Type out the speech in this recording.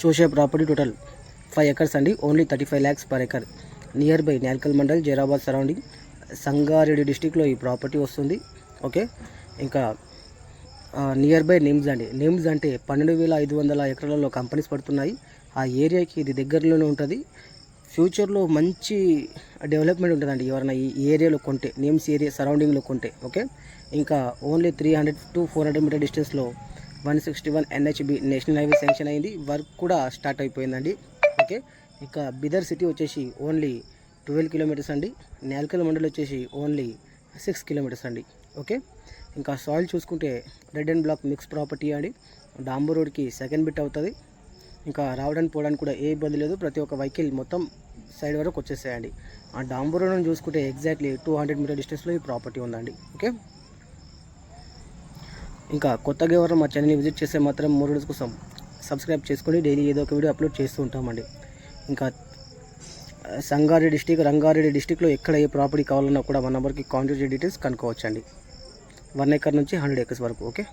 చూసే property total five acres అండి. Only thirty five lakhs per acre near by Nelkal mandal Zaheerabad surrounding Sangareddy డిస్టిక్లో ఈ property వస్తుంది. Okay ఇంకా near by NIMZ అండి. NIMZ అంటే పన్నెండు వేల ఐదు వందల ఎకరాలలో కంపెనీస్ పడుతున్నాయి. ఆ ఏరియాకి ఇది దగ్గరలోనే ఉంటుంది. ఫ్యూచర్లో మంచి డెవలప్మెంట్ ఉంటుందండి. ఎవరైనా ఈ ఏరియాలో కొంటే నేమ్స్ ఏరియా సరౌండింగ్లో కొంటే. ఓకే ఇంకా only three hundred to four hundred metre డిస్టెన్స్లో one sixty one NHB national highway sanction అయింది. వర్క్ కూడా స్టార్ట్ అయిపోయిందండి. ఓకే ఇంకా బిదర్ సిటీ వచ్చేసి ఓన్లీ ట్వెల్వ్ కిలోమీటర్స్ అండి. నేల్కల్ మండల్ వచ్చేసి ఓన్లీ సిక్స్ కిలోమీటర్స్ అండి. ఓకే ఇంకా సాయిల్ చూసుకుంటే red and black mix property అండి. డాంబర్ రోడ్కి సెకండ్ బిట్ అవుతుంది. ఇంకా రావడానికి పోవడానికి కూడా ఏ ఇబ్బంది లేదు. ప్రతి ఒక్క వెహికల్ మొత్తం సైడ్ వరకు వచ్చేసాయండి ఆ డాంబర్ రోడ్ చూసుకుంటే ఎగ్జాక్ట్లీ టూ హండ్రెడ్ మీటర్ డిస్టెన్స్లో ఈ ప్రాపర్టీ ఉందండి. ఓకే ఇంకా కొత్తగా ఎవరు మా ఛానల్ని విజిట్ చేస్తే మాత్రం మూడు రోజుల కోసం సబ్స్క్రైబ్ చేసుకొని డైలీ ఏదో ఒక వీడియో అప్లోడ్ చేస్తూ ఉంటామండి. ఇంకా సంగారెడ్డి డిస్టిక్ రంగారెడ్డి డిస్టిక్లో ఎక్కడ ఏ ప్రాపర్టీ కావాలన్నా కూడా మన నెంబర్కి కాంటాక్ట్ డీటెయిల్స్ కనుక్కోవచ్చండి. వన్ ఎకర్ నుంచి హండ్రెడ్ ఎకర్స్ వరకు ఓకే